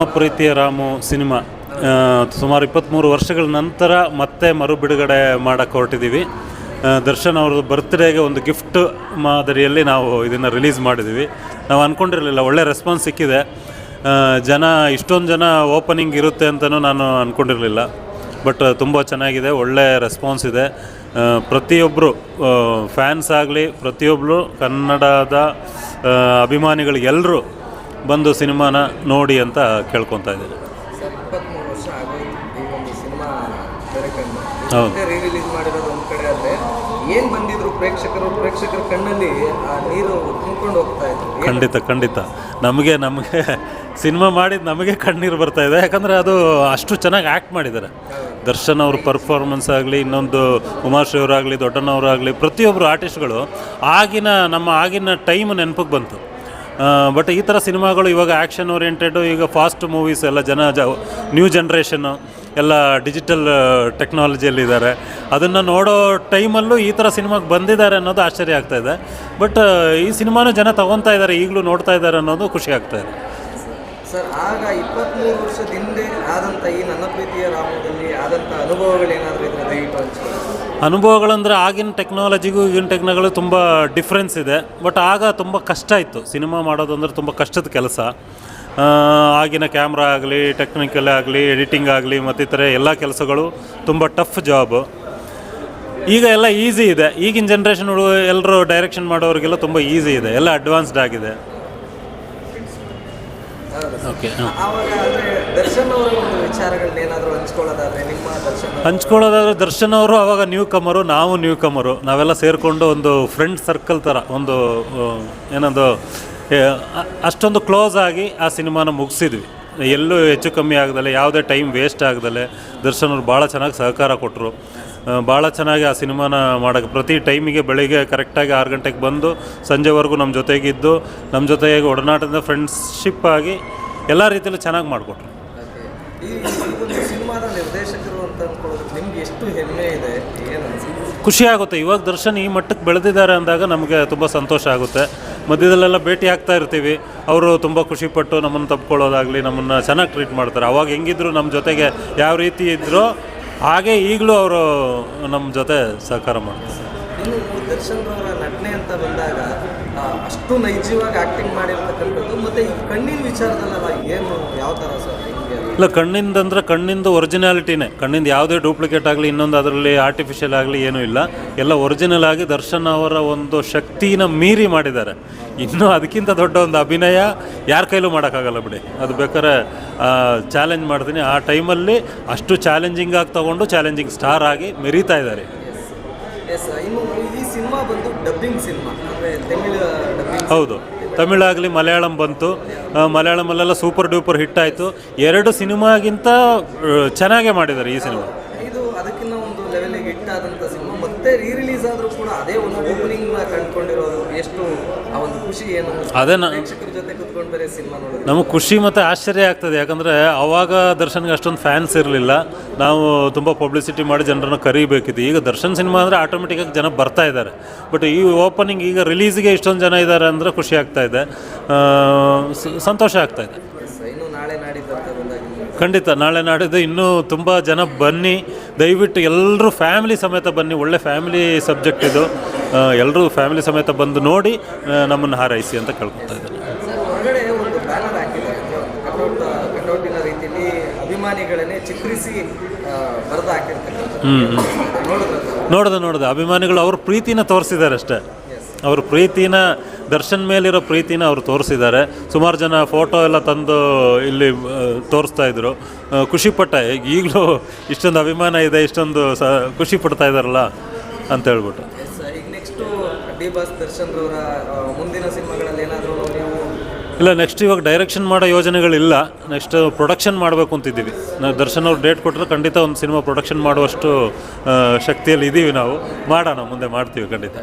ಪ್ರೀತಿಯ ರಾಮು ಸಿನಿಮಾ ಸುಮಾರು ಇಪ್ಪತ್ತ್ಮೂರು ವರ್ಷಗಳ ನಂತರ ಮತ್ತೆ ಮರು ಬಿಡುಗಡೆ ಮಾಡೋಕ್ಕೆ ಹೊರಟಿದ್ದೀವಿ ದರ್ಶನ್ ಅವ್ರದ್ದು ಬರ್ತ್ಡೇಗೆ ಒಂದು ಗಿಫ್ಟ್ ಮಾದರಿಯಲ್ಲಿ ನಾವು ಇದನ್ನು ರಿಲೀಸ್ ಮಾಡಿದ್ದೀವಿ. ನಾವು ಅಂದ್ಕೊಂಡಿರಲಿಲ್ಲ ಒಳ್ಳೆ ರೆಸ್ಪಾನ್ಸ್ ಸಿಕ್ಕಿದೆ. ಜನ ಇಷ್ಟೊಂದು ಜನ ಓಪನಿಂಗ್ ಇರುತ್ತೆ ಅಂತಲೂ ನಾನು ಅಂದ್ಕೊಂಡಿರಲಿಲ್ಲ ಬಟ್ ತುಂಬ ಚೆನ್ನಾಗಿದೆ ಒಳ್ಳೆ ರೆಸ್ಪಾನ್ಸ್ ಇದೆ. ಪ್ರತಿಯೊಬ್ಬರು ಫ್ಯಾನ್ಸ್ ಆಗಲಿ ಪ್ರತಿಯೊಬ್ಬರು ಕನ್ನಡದ ಆ, ಅಭಿಮಾನಿಗಳು ಎಲ್ಲರೂ ಬಂದು ಸಿನಿಮಾನ ನೋಡಿ ಅಂತ ಕೇಳ್ಕೊತಾ ಇದ್ದೀನಿ ಹೌದು. ಮತ್ತೆ ರೀ ರಿಲೀಸ್ ಮಾಡಿರೋದು ಒಂದು ಕಡೆ ಆದರೆ ಏನು ಬಂದಿದ್ರು ಪ್ರೇಕ್ಷಕರು ಪ್ರೇಕ್ಷಕರ ಕಣ್ಣಲ್ಲಿ ಆ ನೀರು ತುಂಬಿಕೊಂಡು ಹೋಗ್ತಾ ಇದ್ರು ಖಂಡಿತ ಖಂಡಿತ. ನಮಗೆ ನಮಗೆ ಸಿನಿಮಾ ಮಾಡಿದ ನಮಗೆ ಕಣ್ಣೀರು ಬರ್ತಾ ಇದೆ. ಯಾಕಂದರೆ ಅದು ಅಷ್ಟು ಚೆನ್ನಾಗಿ ಆ್ಯಕ್ಟ್ ಮಾಡಿದ್ದಾರೆ. ದರ್ಶನ್ ಅವ್ರ ಪರ್ಫಾರ್ಮೆನ್ಸ್ ಆಗಲಿ ಇನ್ನೊಂದು ಉಮಾಶ್ರೀ ಅವರಾಗಲಿ ದೊಡ್ಡನವರಾಗಲಿ ಪ್ರತಿಯೊಬ್ಬರು ಆರ್ಟಿಸ್ಟ್ಗಳು ಆಗಿನ ನಮ್ಮ ಆಗಿನ ಟೈಮ್ ನೆನಪಿಗೆ ಬಂತು. ಬಟ್ ಈ ಥರ ಸಿನಿಮಾಗಳು ಇವಾಗ ಆ್ಯಕ್ಷನ್ ಓರಿಯೆಂಟೆಡು ಈಗ ಫಾಸ್ಟ್ ಮೂವೀಸ್ ಎಲ್ಲ ಜನ ಜ ನ್ಯೂ ಜನ್ರೇಷನ್ನು ಎಲ್ಲ ಡಿಜಿಟಲ್ ಟೆಕ್ನಾಲಜಿಯಲ್ಲಿದ್ದಾರೆ ಅದನ್ನು ನೋಡೋ ಟೈಮಲ್ಲೂ ಈ ಥರ ಸಿನಿಮಾಗೆ ಬಂದಿದ್ದಾರೆ ಅನ್ನೋದು ಆಶ್ಚರ್ಯ ಆಗ್ತಾ ಬಟ್ ಈ ಸಿನಿಮಾನು ಜನ ತಗೊತಾ ಇದ್ದಾರೆ, ಈಗಲೂ ನೋಡ್ತಾ ಇದ್ದಾರೆ ಅನ್ನೋದು ಖುಷಿ ಆಗ್ತಾ ಸರ್, ಆಗ ಇಪ್ಪತ್ತ್ಮೂರು ವರ್ಷದ ಹಿಂದೆ ಆದಂಥ ಈ ನನ್ನ ಪ್ರೀತಿಯ ರಾಮದಲ್ಲಿ ಆದಂಥ ಅನುಭವಗಳೇನಾದರೂ ಇದ್ರೆ ದಯವಿಟ್ಟು ಅನುಭವಗಳಂದರೆ ಆಗಿನ ಟೆಕ್ನಾಲಜಿಗೂ ಈಗಿನ ಟೆಕ್ನಾಲಜಿ ತುಂಬ ಡಿಫ್ರೆನ್ಸ್ ಇದೆ. ಬಟ್ ಆಗ ತುಂಬ ಕಷ್ಟ ಇತ್ತು. ಸಿನಿಮಾ ಮಾಡೋದು ಅಂದರೆ ತುಂಬ ಕಷ್ಟದ ಕೆಲಸ. ಆಗಿನ ಕ್ಯಾಮ್ರಾ ಆಗಲಿ ಟೆಕ್ನಿಕಲ್ ಆಗಲಿ ಎಡಿಟಿಂಗ್ ಆಗಲಿ, ಮತ್ತಿತರ ಎಲ್ಲ ಕೆಲಸಗಳು ತುಂಬ ಟಫ್ ಜಾಬ್ ಈಗ ಎಲ್ಲ ಈಸಿ ಇದೆ. ಈಗಿನ ಜನ್ರೇಷನ್ ಎಲ್ಲರೂ ಡೈರೆಕ್ಷನ್ ಮಾಡೋರಿಗೆಲ್ಲ ತುಂಬ ಈಸಿ ಇದೆ. ಎಲ್ಲ ಅಡ್ವಾನ್ಸ್ಡ್ ಆಗಿದೆ. ಓಕೆ ಆವಾಗ ಅಂದರೆ ದರ್ಶನ್ ಅವರ ಒಂದು ವಿಚಾರಗಳನ್ನ ಏನಾದರೂ ಹಂಚ್ಕೊಳ್ಳೋದಾದ್ರೆ ನಿಮ್ಮ ದರ್ಶನ್ ಅವ್ರ- ಹಂಚ್ಕೊಳ್ಳೋದಾದ್ರೆ ದರ್ಶನ್ ಅವರು ಅವಾಗ ನ್ಯೂ ಕಮರು ನಾವು ನ್ಯೂ ಕಮರು ನಾವೆಲ್ಲ ಸೇರಿಕೊಂಡು ಒಂದು ಫ್ರೆಂಡ್ ಸರ್ಕಲ್ ಥರ ಒಂದು ಆ, ಏನೊಂದು ಏ, ಅ- ಅಷ್ಟೊಂದು ಕ್ಲೋಸ್ ಆಗಿ ಆ ಸಿನಿಮಾನ ಮುಗಿಸಿದ್ವಿ. ಎಲ್ಲೂ ಹೆಚ್ಚು ಕಮ್ಮಿ ಆಗದಲೆ ಯಾವುದೇ ಟೈಮ್ ವೇಸ್ಟ್ ಆಗದಲೆ ದರ್ಶನ್ ಅವರು ಭಾಳ ಚೆನ್ನಾಗಿ ಸಹಕಾರ ಕೊಟ್ಟರು ಭಾಳ ಚೆನ್ನಾಗಿ ಆ ಸಿನಿಮಾನ ಮಾಡೋಕ್ಕೆ ಪ್ರತಿ ಟೈಮಿಗೆ ಬೆಳಿಗ್ಗೆ ಕರೆಕ್ಟಾಗಿ ಆರು ಗಂಟೆಗೆ ಬಂದು ಸಂಜೆವರೆಗೂ ನಮ್ಮ ಜೊತೆಗಿದ್ದು ನಮ್ಮ ಜೊತೆಗೆ ಒಡನಾಟದಿಂದ ಫ್ರೆಂಡ್ಶಿಪ್ ಆಗಿ ಎಲ್ಲ ರೀತಿಯಲ್ಲೂ ಚೆನ್ನಾಗಿ ಮಾಡಿಕೊಟ್ರು. ಈ ಈ ಸಿನಿಮಾದ ನಿರ್ದೇಶಕರು ಅಂತ ಅನ್ಕೊಳ್ಳೋದು ನಿಮ್ಗೆ ಎಷ್ಟು ಹೆಮ್ಮೆ ಇದೆ? ಏನು? ಖುಷಿ ಆಗುತ್ತೆ. ಇವಾಗ ದರ್ಶನ್ ಈ ಮಟ್ಟಕ್ಕೆ ಬೆಳೆದಿದ್ದಾರೆ ಅಂದಾಗ ನಮಗೆ ತುಂಬ ಸಂತೋಷ ಆಗುತ್ತೆ. ಮಧ್ಯದಲ್ಲೆಲ್ಲ ಭೇಟಿ ಆಗ್ತಾ ಇರ್ತೀವಿ. ಅವರು ತುಂಬ ಖುಷಿಪಟ್ಟು ನಮ್ಮನ್ನು ತಪ್ಕೊಳ್ಳೋದಾಗಲಿ ನಮ್ಮನ್ನು ಚೆನ್ನಾಗಿ ಟ್ರೀಟ್ ಮಾಡ್ತಾರೆ. ಅವಾಗ ಹೆಂಗಿದ್ರು ನಮ್ಮ ಜೊತೆಗೆ ಯಾವ ರೀತಿ ಇದ್ದರೂ ಹಾಗೆ ಈಗಲೂ ಅವರು ನಮ್ಮ ಜೊತೆ ಸಹಕಾರ ಮಾಡ್ತಾರೆ. ಇನ್ನು ದರ್ಶನ್ ಅವರ ನಟನೆ ಅಂತ ಬಂದಾಗ ಅಷ್ಟು ನೈಜವಾಗಿ ಆಕ್ಟಿಂಗ್ ಮಾಡಿರ್ತಕ್ಕಂಥದ್ದು, ಮತ್ತೆ ಈ ಕಣ್ಣಿನ ವಿಚಾರದಲ್ಲ ಏನು, ಯಾವ ಥರ ಸರ್ ಇಲ್ಲ, ಕಣ್ಣಿಂದ ಅಂದರೆ ಕಣ್ಣಿಂದ ಒರಿಜಿನಾಲಿಟಿನೇ ಕಣ್ಣಿಂದ ಯಾವುದೇ ಡೂಪ್ಲಿಕೇಟ್ ಆಗಲಿ, ಇನ್ನೊಂದು ಅದರಲ್ಲಿ ಆರ್ಟಿಫಿಷಿಯಲ್ ಆಗಲಿ ಏನೂ ಇಲ್ಲ. ಎಲ್ಲ ಒರಿಜಿನಲ್ ಆಗಿ ದರ್ಶನ್ ಅವರ ಒಂದು ಶಕ್ತಿನ ಮೀರಿ ಮಾಡಿದ್ದಾರೆ. ಇನ್ನೂ ಅದಕ್ಕಿಂತ ದೊಡ್ಡ ಒಂದು ಅಭಿನಯ ಯಾರ ಕೈಲೂ ಮಾಡೋಕ್ಕಾಗಲ್ಲ ಬಿಡಿ. ಅದು ಬೇಕಾದ್ರೆ ಚಾಲೆಂಜ್ ಮಾಡ್ತೀನಿ. ಆ ಟೈಮಲ್ಲಿ ಅಷ್ಟು ಚಾಲೆಂಜಿಂಗ್ ಆಗಿ ತೊಗೊಂಡು ಚಾಲೆಂಜಿಂಗ್ ಸ್ಟಾರ್ ಆಗಿ ಮೆರೀತಾ ಇದ್ದಾರೆ. ಎಸ್ ಇನ್ನು ಈ ಸಿನಿಮಾ ಬಂದು ಡಬ್ಬಿಂಗ್ ಸಿನಿಮಾ. ಅಂದರೆ ತಮಿಳು ಹೌದು. ತಮಿಳಾಗಲಿ ಮಲಯಾಳಂ ಬಂತು. ಮಲಯಾಳಂ ಮಲಯಾಳಮಲ್ಲೆಲ್ಲ ಸೂಪರ್ ಡೂಪರ್ ಹಿಟ್ ಆಯಿತು. ಎರಡು ಸಿನಿಮಾಗಿಂತ ಚೆನ್ನಾಗೇ ಮಾಡಿದ್ದಾರೆ ಈ ಸಿನಿಮಾ ಇದು ಅದಕ್ಕಿಂತ ಒಂದು ಲೆವೆಲಿಗೆ ಹಿಟ್ಟಾದಂಥ ಸಿನಿಮಾ ಮತ್ತೆ ರೀ ರಿಲೀಸ್ ಆದರೂ ಕೂಡ ಅದೇ ಒಂದು ಓಪನಿಂಗ್ ಕಂಡುಕೊಂಡಿರೋದು ಎಷ್ಟು ಆ ಒಂದು ಖುಷಿ ಏನು ಅದೇ ಪ್ರೇಕ್ಷಕರ ಜೊತೆ ಕುತ್ಕೊಂಡು ಬೇರೆ ಸಿನಿಮಾ ನೋಡೋದು ನಮಗೆ ಖುಷಿ ಮತ್ತು ಆಶ್ಚರ್ಯ ಆಗ್ತದೆ. ಯಾಕಂದರೆ ಅವಾಗ ದರ್ಶನ್ಗೆ ಅಷ್ಟೊಂದು ಫ್ಯಾನ್ಸ್ ಇರಲಿಲ್ಲ. ನಾವು ತುಂಬ ಪಬ್ಲಿಸಿಟಿ ಮಾಡಿ ಜನರನ್ನು ಕರಿಬೇಕಿತ್ತು. ಈಗ ದರ್ಶನ್ ಸಿನಿಮಾ ಅಂದರೆ ಆಟೋಮೆಟಿಕಾಗಿ ಜನ ಬರ್ತಾ ಇದ್ದಾರೆ. ಬಟ್ ಈ ಓಪನಿಂಗ್ ಈಗ ರಿಲೀಸ್ಗೆ ಇಷ್ಟೊಂದು ಜನ ಇದ್ದಾರೆ ಅಂದರೆ ಖುಷಿ ಆಗ್ತಾ ಇದೆ. ಸಂತೋಷ ಆಗ್ತಾ ಇದೆ ಎಸ್ ಇನ್ನು ನಾಳೆ ನಾಡಿದ್ದು ಅಂತ ಬಂದಾಗ ನಿಮ್ಗೆ ಖಂಡಿತ. ನಾಳೆ ನಾಡಿದ್ದು ಇನ್ನೂ ತುಂಬ ಜನ ಬನ್ನಿ. ದಯವಿಟ್ಟು ಎಲ್ಲರೂ ಫ್ಯಾಮಿಲಿ ಸಮೇತ ಬನ್ನಿ. ಒಳ್ಳೆ ಫ್ಯಾಮಿಲಿ ಸಬ್ಜೆಕ್ಟ್ ಇದು. ಎಲ್ಲರೂ ಫ್ಯಾಮಿಲಿ ಸಮೇತ ಬಂದು ನೋಡಿ ನಮ್ಮನ್ನು ಹಾರೈಸಿ ಅಂತ ಕೇಳ್ಕೊತಾ ಅಭಿಮಾನಿಗಳನ್ನೇ ಚಿತ್ರಿಸಿ ಬರೆದು ನೋಡ್ದೆ ನೋಡ್ದೆ. ಅಭಿಮಾನಿಗಳು ಅವ್ರ ಪ್ರೀತಿನ ತೋರಿಸಿದ್ದಾರೆ ಅಷ್ಟೇ. ಅವ್ರ ಪ್ರೀತಿನ ದರ್ಶನ್ ಮೇಲಿರೋ ಪ್ರೀತಿನ ಅವರು ತೋರಿಸಿದ್ದಾರೆ. ಸುಮಾರು ಜನ ಫೋಟೋ ಎಲ್ಲ ತಂದು ಇಲ್ಲಿ ತೋರಿಸ್ತಾ ಇದ್ರು. ಖುಷಿಪಟ್ಟ ಈಗಲೂ ಇಷ್ಟೊಂದು ಅಭಿಮಾನ ಇದೆ ಇಷ್ಟೊಂದು ಸ ಖುಷಿ ಪಡ್ತಾ ಇದ್ದಾರಲ್ಲ ಅಂತ ಹೇಳ್ಬಿಟ್ಟು. ಡಿ ಬಾಸ್ ದರ್ಶನ್ ಅವರ ಮುಂದಿನ ಸಿನಿಮಾಗಳಲ್ಲಿ ಏನಾದರೂ ನೀವು ಇಲ್ಲ ನೆಕ್ಸ್ಟ್ ಇವಾಗ ಡೈರೆಕ್ಷನ್ ಮಾಡೋ ಯೋಜನೆಗಳಿಲ್ಲ. ನೆಕ್ಸ್ಟ್ ಪ್ರೊಡಕ್ಷನ್ ಮಾಡಬೇಕು ಅಂತಿದ್ದೀವಿ. ನಾವು ದರ್ಶನ್ ಅವ್ರು ಡೇಟ್ ಕೊಟ್ಟರೆ ಖಂಡಿತ ಒಂದು ಸಿನಿಮಾ ಪ್ರೊಡಕ್ಷನ್ ಮಾಡುವಷ್ಟು ಶಕ್ತಿಯಲ್ಲಿ ಇದ್ದೀವಿ ನಾವು. ಮಾಡೋಣ ಮುಂದೆ ಮಾಡ್ತೀವಿ ಖಂಡಿತ.